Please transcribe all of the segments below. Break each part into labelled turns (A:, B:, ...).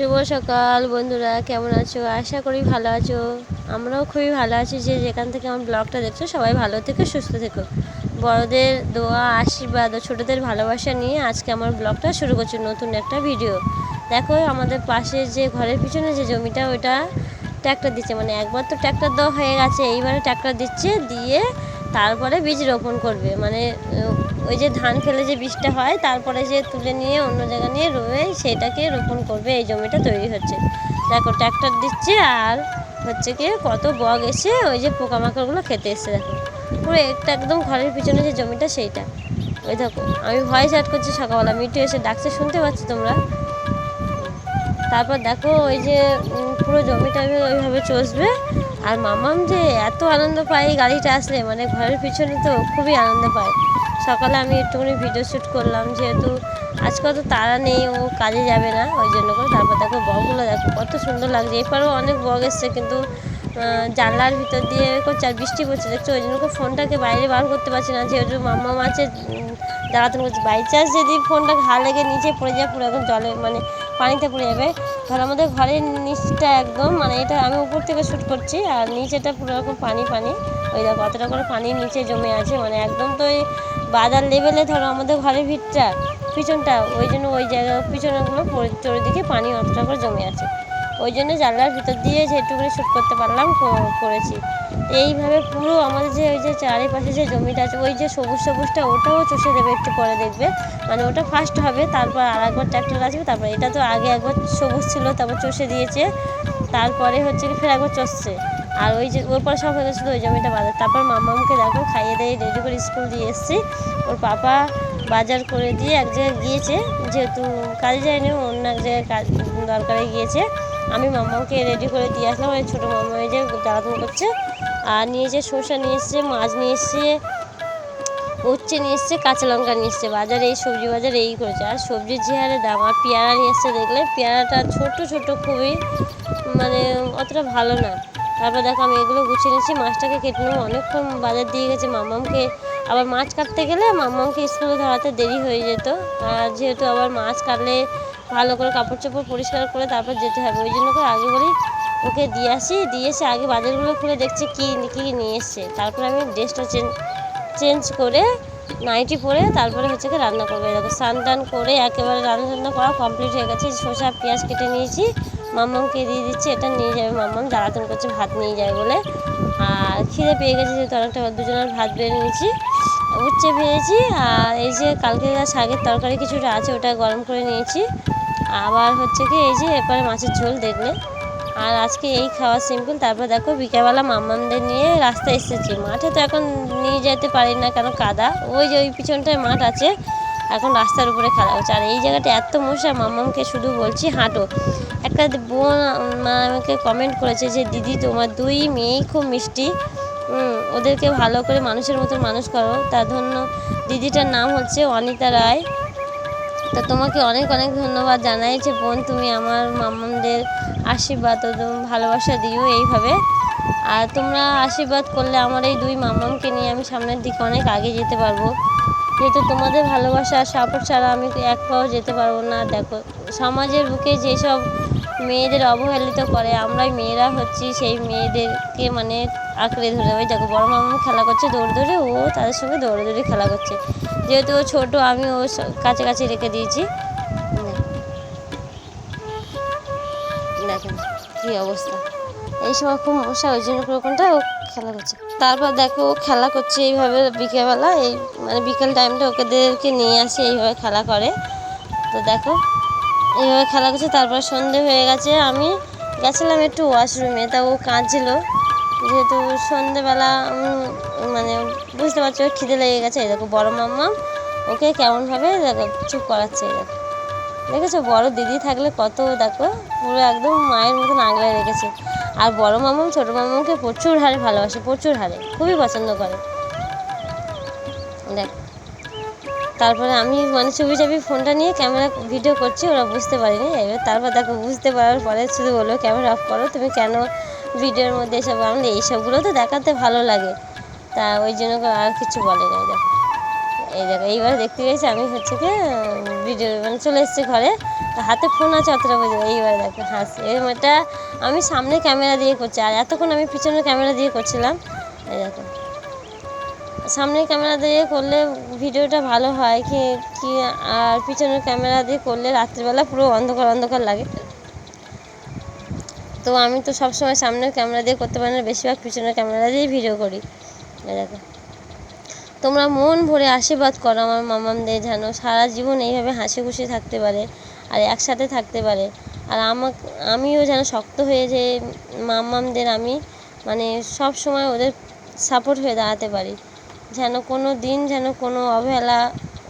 A: শুভ সকাল বন্ধুরা, কেমন আছো? আশা করি ভালো আছো। আমরাও খুবই ভালো আছি যে যেখান থেকে আমার ব্লগটা দেখছ, সবাই ভালো থেকো, সুস্থ থেকো। বড়দের দোয়া, আশীর্বাদ ও ছোটোদের ভালোবাসা নিয়ে আজকে আমার ব্লগটা শুরু করছি নতুন একটা ভিডিও দেখো, আমাদের পাশে যে ঘরের পিছনে যে জমিটা, ওইটা ট্র্যাক্টর দিচ্ছে। মানে একবার তো ট্র্যাক্টর দেওয়া হয়ে গেছে, এইবারে ট্র্যাক্টর দিচ্ছে, দিয়ে তারপরে বীজ রোপণ করবে। মানে ওই যে ধান ফেলে যে বীজটা হয়, তারপরে যে তুলে নিয়ে অন্য জায়গা নিয়ে রয়ে সেটাকে রোপণ করবে, এই জমিটা তৈরি হচ্ছে। দেখো ট্র্যাক্টর দিচ্ছে আর হচ্ছে কি কত বগ এসে ওই যে পোকামাকড়গুলো খেতে এসছে। দেখো, পুরো একটা একদম ঘরের পিছনে যে জমিটা সেইটা। ওই দেখো, আমি ভয়েস অ্যাড করছি সকালবেলা, মিটু এসে ডাকছে, শুনতে পাচ্ছ তোমরা? তারপর দেখো, ওই যে পুরো জমিটা ওইভাবে চষবে আর মামাম যে এত আনন্দ পায় এই গাড়িটা আসলে মানে ঘরের পিছনে তো খুবই আনন্দ পায়। সকালে আমি একটুখানি ভিডিও শ্যুট করলাম, যেহেতু আজকে তো তারা নেই, ও কাজে যাবে না, ওই জন্য করে তারপর দেখো বকগুলো দেখো, কত সুন্দর লাগছে। এরপরেও অনেক বক এসছে, কিন্তু জানলার ভিতর দিয়ে করছে আর বৃষ্টি পড়ছে, দেখছ? ওই জন্য ফোনটাকে বাইরে বার করতে পারছি না। যেহেতু মাম্মা মাছে দাঁড়াতেন করছে বাই চান্স যদি ফোনটা ঘা লেগে নিচে পড়ে যায় পুরো একদম জলে মানে পানিতে পড়ে যাবে। ধর আমাদের ঘরের নিচটা একদম মানে এটা আমি উপর থেকে শ্যুট করছি, আর নিচেটা পুরো রকম পানি পানি। ওই দেখো, অতটা করে পানি নিচে জমে আছে মানে একদম তো ওই বাজার লেভেলে ধরো আমাদের ঘরের ভিতটা পিছনটা, ওই জন্য ওই জায়গা পিছনেগুলো পরি- চারিদিকে পানি অতটা করে জমে আছে। ওই জন্য জানলার ভিতর দিয়ে যেটুকুনি শ্যুট করতে পারলাম করেছি। এইভাবে পুরো আমাদের যে ওই যে চারিপাশে যে জমিটা আছে, ওই যে সবুজ সবুজটা, ওটাও চষে দেবে, একটু পরে দেখবে। মানে ওটা ফার্স্ট হবে, তারপর আর একবার ট্র্যাক্টর আসবে তারপর এটা তো আগে একবার সবুজ ছিল, তারপর চষে দিয়েছে। তারপরে হচ্ছে কি ফের একবার চষছে। আর ওই যে ওর পরে সব হয়ে গেছিল, ওই জমিটা বাজার তারপর মামামকে দেখো, খাইয়ে দিয়ে রেডি করে স্কুল দিয়ে এসেছি। ওর পাপা বাজার করে দিয়ে এক জায়গায় গিয়েছে, যেহেতু কাজে যায়নি, অন্য এক জায়গায় কাজ দরকারে গিয়েছে। আমি মামাকে রেডি করে দিয়ে আসলাম। ওই ছোটো মামা ওই যে জ্বালাতন করছে। আর নিয়ে যে শসা নিয়ে এসছে, মাছ নিয়ে এসছে, উচ্ছে নিয়ে এসছে, কাঁচা লঙ্কা নিয়ে এসছে। বাজারে এই সবজি বাজারে এই করেছে। আর সবজির যে হারে দাম, আর পেয়ারা নিয়ে এসছে দেখলে, পেয়ারাটা ছোট ছোট খুবই মানে অতটা ভালো না। তারপর দেখো আমি এগুলো গুছিয়ে নিচ্ছি। মাছটাকে কেটে নেব। অনেকক্ষণ বাজার দিয়ে গেছে মামামকে আবার মাছ কাটতে গেলে মামামকে স্কুলে ধরাতে দেরি হয়ে যেত। আর যেহেতু আবার মাছ কাটলে ভালো করে কাপড় চোপড় পরিষ্কার করে তারপর যেতে হবে। ওই জন্য করে আগে বলি ওকে দিয়ে আসি। দিয়ে এসে আগে বাজারগুলো খুলে দেখছি কী কী নিয়ে এসছে। তারপরে আমি ড্রেসটা চেঞ্জ চেঞ্জ করে নাইটি পরে তারপরে হচ্ছে কি রান্না করবে। দেখো স্নান টান করে একেবারে রান্না টান্না করা কমপ্লিট হয়ে গেছে। শসা, পেঁয়াজ কেটে নিয়েছি। মাম্মামকে দিয়ে দিচ্ছি, এটা নিয়ে যাবে। মাম্মাম জ্বালাতন করছে, ভাত নিয়ে যাবে বলে। আর খিদে পেয়ে গেছে যেহেতু অনেকটা দুজনের ভাত বেড়ে নিয়েছি। উচ্ছে ভেজেছি, আর এই যে কালকে শাকের তরকারি কিছুটা আছে ওটা গরম করে নিয়েছি। আবার হচ্ছে কি এই যে এরপরে মাছের ঝোল দেখলে। আর আজকে এই খাওয়া সিম্পল, তারপর দেখো বিকেলবেলা মাম্মামদের নিয়ে রাস্তায় এসেছি। মাঠে তো এখন নিয়ে যেতে পারি না কেন, কাদা। ওই যে ওই পিছনটায় মাঠ আছে, এখন রাস্তার উপরে খেলা হচ্ছে। আর এই জায়গাটা এত মশা, মাম্মামকে শুধু বলছি হাঁটো। একটা বোন আমাকে কমেন্ট করেছে যে, দিদি, তোমার দুই মেয়েই খুব মিষ্টি। ওদেরকে ভালো করে মানুষের মতো মানুষ করো। তার জন্য দিদিটার নাম হচ্ছে অনিতা রায়। তো তোমাকে অনেক অনেক ধন্যবাদ জানাই যে বোন, তুমি আমার মামাদের আশীর্বাদ ও ভালোবাসা দিও এইভাবে। আর তোমরা আশীর্বাদ করলে আমার এই দুই মামামকে নিয়ে আমি সামনের দিকে অনেক আগে যেতে পারব। যেহেতু তোমাদের ভালোবাসা আর সাপোর্ট ছাড়া আমি এক পাও যেতে পারব না। দেখো, সমাজের বুকে যেসব মেয়েদের অবহেলিত করে, আমরাই মেয়েরা হচ্ছি, সেই মেয়েদেরকে মানে আঁকড়ে ধরে, ওই দেখো বড় মামা খেলা করছে দৌড়ে দৌড়ে, ও তাদের সঙ্গে দৌড়ে দৌড়ে খেলা করছে। যেহেতু ও ছোটো, আমি ও স- কাছাকাছি রেখে দিয়েছি। দেখেন কী অবস্থা। এই সময় খুব মশা, ওই জন্য করে ওখানটা ও খেলা করছে। তারপর দেখো ও খেলা করছে এইভাবে বিকেলবেলা, এই মানে বিকেল টাইমটা ওকেদেরকে নিয়ে আসে, এইভাবে খেলা করে। তো দেখো এইভাবে খেলা করছে, তারপর সন্ধে হয়ে গেছে, আমি গেছিলাম একটু ওয়াশরুমে তা ও কাঁদছিল। যেহেতু সন্ধেবেলা মানে বুঝতে পারছ, খিদে লেগে গেছে, এই দেখো বড় মাম্মা, ওকে কেমনভাবে দেখো চুপ করাচ্ছে, এই দেখো। দেখেছ, বড় দিদি থাকলে কত, দেখো, পুরো একদম মায়ের মতন আগলে রেখেছে। আর বড় মামাম, ছোটো মামামকে প্রচুর হারে ভালোবাসে, প্রচুর হারে, খুবই পছন্দ করে। তারপরে আমি মানে ছবি ছবি ফোনটা নিয়ে ক্যামেরা ভিডিও করছি, ওরা বুঝতে পারিনি। এবার তারপর দেখো বুঝতে পারার পরে শুধু বলল, ক্যামেরা অফ করো, তুমি কেন ভিডিওর মধ্যে এসব আমি এইসবগুলো তো দেখাতে ভালো লাগে। তা ওই জন্য আর কিছু বলে নাই, দেখো। এই দেখো, এইবার দেখতে পেয়েছি আমি হচ্ছে কি ভিডিও মানে চলে এসেছি ঘরে। হাতে ফোন আছে অতটা বুঝে এইবার দেখো, হাসি। এরকম এটা আমি সামনে ক্যামেরা দিয়ে করছি, আর এতক্ষণ আমি পিছনে ক্যামেরা দিয়ে করছিলাম, এই দেখো। সামনে ক্যামেরা দিয়ে করলে ভিডিওটা ভালো হয়, কি কি, আর পিছনের ক্যামেরা দিয়ে করলে রাত্রিবেলা পুরো অন্ধকার অন্ধকার লাগে। তো আমি তো সবসময় সামনের ক্যামেরা দিয়ে করতে পারি না, বেশিরভাগ পিছনের ক্যামেরা দিয়ে ভিডিও করি। দেখো। তোমরা মন ভরে আশীর্বাদ করো আমার মামামদের যেন সারা জীবন এইভাবে হাসি খুশি থাকতে পারে আর একসাথে থাকতে পারে। আর আমাক, আমিও যেন শক্ত হয়ে যে মামামদের আমি মানে সব সময় ওদের সাপোর্ট হয়ে দাঁড়াতে পারি। যেন কোনো দিন, যেন কোনো অবহেলা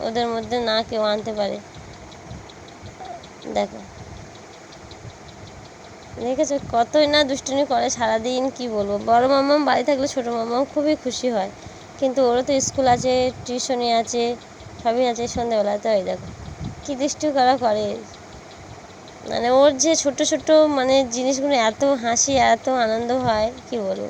A: ওদের মধ্যে না কেউ আনতে পারে। দেখো। দেখেছ? কতই না দুষ্টুমি করে সারাদিন, কি বলব? বড় মামাম বাড়ি থাকলে ছোটো মামাম খুবই খুশি হয়। কিন্তু ওরও তো স্কুল আছে, টিউশনি আছে, সবই আছে সন্ধেবেলাতে ওই দেখো। কী দুষ্টু করা করে? মানে ওর যে ছোট ছোট মানে জিনিসগুলো, এত হাসি, এত আনন্দ হয়, কি বলব?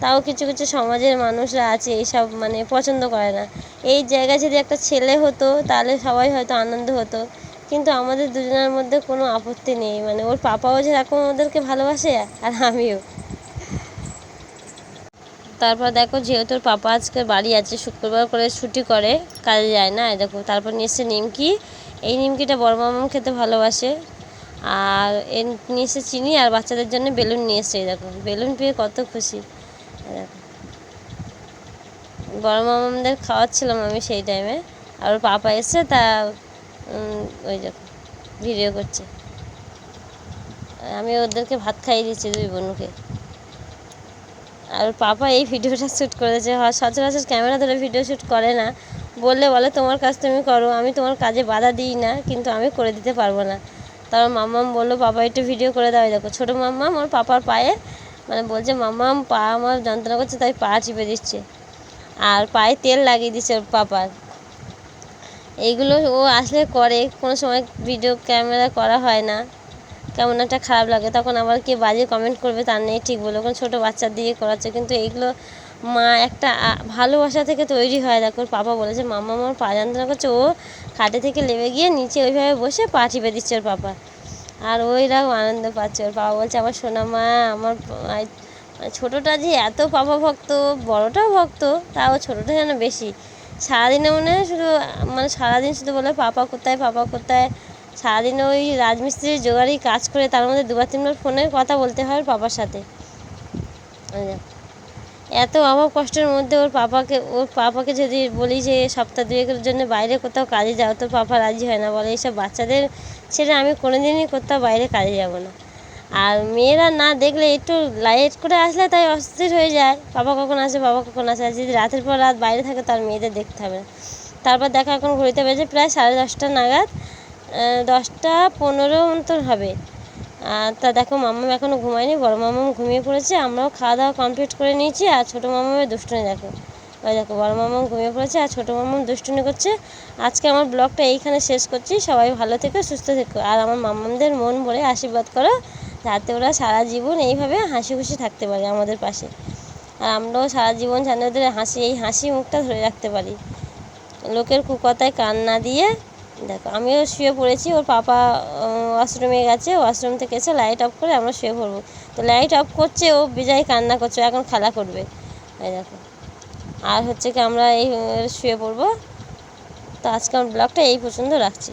A: তাও কিছু কিছু সমাজের মানুষরা আছে এইসব মানে পছন্দ করে না। এই জায়গায় যদি একটা ছেলে হতো, তাহলে সবাই হয়তো আনন্দ হতো। কিন্তু আমাদের দুজনের মধ্যে কোনো আপত্তি নেই। মানে ওর পাপাও যেরকম ওদেরকে ভালোবাসে, আর আমিও। তারপর দেখো, যেহেতু ওর পাপা আজকে বাড়ি আছে, শুক্রবার করে ছুটি করে, কাজে যায় না দেখো, তারপর নিয়ে এসছে নিমকি। এই নিমকিটা বড় মামাম খেতে ভালোবাসে। আর এ নিয়ে এসে চিনি, আর বাচ্চাদের জন্য বেলুন নিয়ে এই দেখো। বেলুন পেয়ে কত খুশি। বড় মামামদের খাওয়াচ্ছিলাম আমি সেই টাইমে আর পাপা এসছে, তা ওই দেখো ভিডিও করছে। আমি ওদেরকে ভাত খাইয়ে দিচ্ছি দুই বোনকে আর পাপা এই ভিডিওটা শ্যুট করেছে। সচরাচর ক্যামেরা ধরে ভিডিও শ্যুট করে না। বললে বলে, তোমার কাজ তুমি করো, আমি তোমার কাজে বাধা দিই না, কিন্তু আমি করে দিতে পারব না। তারপর মাম্মাম বলল, পাপা, একটু ভিডিও করে দাও। দেখো, ছোটো মাম্মাম ওর পাপার পায়ে মানে বলছে মাম্মাম পা আমার যন্ত্রণা করছে, তাই পা চিপে দিচ্ছে। আর পায়ে তেল লাগিয়ে দিচ্ছে ওর পাপার এইগুলো ও আসলে করে, কোনো সময় ভিডিও ক্যামেরা করা হয় না। কেমন একটা খারাপ লাগে। তখন আবার কে বাজে কমেন্ট করবে তার নেই ঠিক বলে। ওখানে ছোটো বাচ্চা দিয়ে করাচ্ছে, কিন্তু এইগুলো মা একটা ভালোবাসা থেকে তৈরি হয়। দেখো পাপা বলেছে মাম্মা আমার পা যন্ত্রণা করছে। ও খাটে থেকে নেমে গিয়ে নিচে ওইভাবে বসে পা টিপে দিচ্ছে ওর পাপা। আর ওইরকম আনন্দ পাচ্ছে। ওর বাবা বলছে, আমার সোনা মা আমার মানে ছোটোটা যে এত পাপা ভক্ত, বড়টাও ভক্ত, তাও ছোটোটা যেন বেশি। সারাদিনে মনে হয় শুধু মানে সারাদিন শুধু বলে, পাপা কোথায় পাপা কোথায়? সারাদিন ওই রাজমিস্ত্রির জোগাড়ি কাজ করে, তার মধ্যে দুবার তিনবার ফোনে কথা বলতে হয় পাপার সাথে। এত অভাব কষ্টের মধ্যে ওর পাপাকে ওর পাপাকে যদি বলি যে সপ্তাহ দুয়েকের জন্য বাইরে কোথাও কাজে যাও তোর পাপা রাজি হয় না। বলে, এইসব বাচ্চাদের ছেড়ে আমি কোনোদিনই কোথাও বাইরে কাজে যাব না। আর মেয়েরা না দেখলে একটু লাইট করে আসলে তাই অস্থির হয়ে যায়। বাবা কখন আসে বাবা কখন আসে আর যদি রাতের পর রাত বাইরে থাকে তার মেয়েদের দেখতে হবে না। তারপর দেখা এখন ঘড়িতে বেজে প্রায় সাড়ে দশটা নাগাদ দশটা পনেরো মতন হবে। আর তা দেখো মাম্মাম এখনও ঘুমায়নি, বড় মাম্মাম ঘুমিয়ে পড়েছে। আমরাও খাওয়া দাওয়া কমপ্লিট করে নিয়েছি আর ছোটো মাম্মামের দুষ্টুনি দেখো। ওই দেখো, বড় মাম্মাম ঘুমিয়ে পড়েছে আর ছোটো মাম্মাম দুষ্টুনি করছে। আজকে আমার ব্লগটা এইখানে শেষ করছি। সবাই ভালো থেকো, সুস্থ থেকো। আর আমার মাম্মামদের মন ভরে আশীর্বাদ করো, যাতে ওরা সারা জীবন এইভাবে হাসি খুশি থাকতে পারে আমাদের পাশে। আর আমরাও সারা জীবন যেন ওদের হাসি, এই হাসি মুখটা ধরে রাখতে পারি। লোকের কুকথায় কান না দিয়ে, দেখো, আমিও শুয়ে পড়েছি। ওর পাপা ওয়াশরুমে গেছে। ওয়াশরুম থেকে এসে লাইট অফ করে আমরা শুয়ে পড়ব। তো লাইট অফ করছে, ও বিজয় কান্না করছে এখন খেলা করবে। এই দেখো। আর হচ্ছে কি আমরা এই শুয়ে পড়ব। তো আজকে আমার ব্লগটা এই পর্যন্ত রাখছি।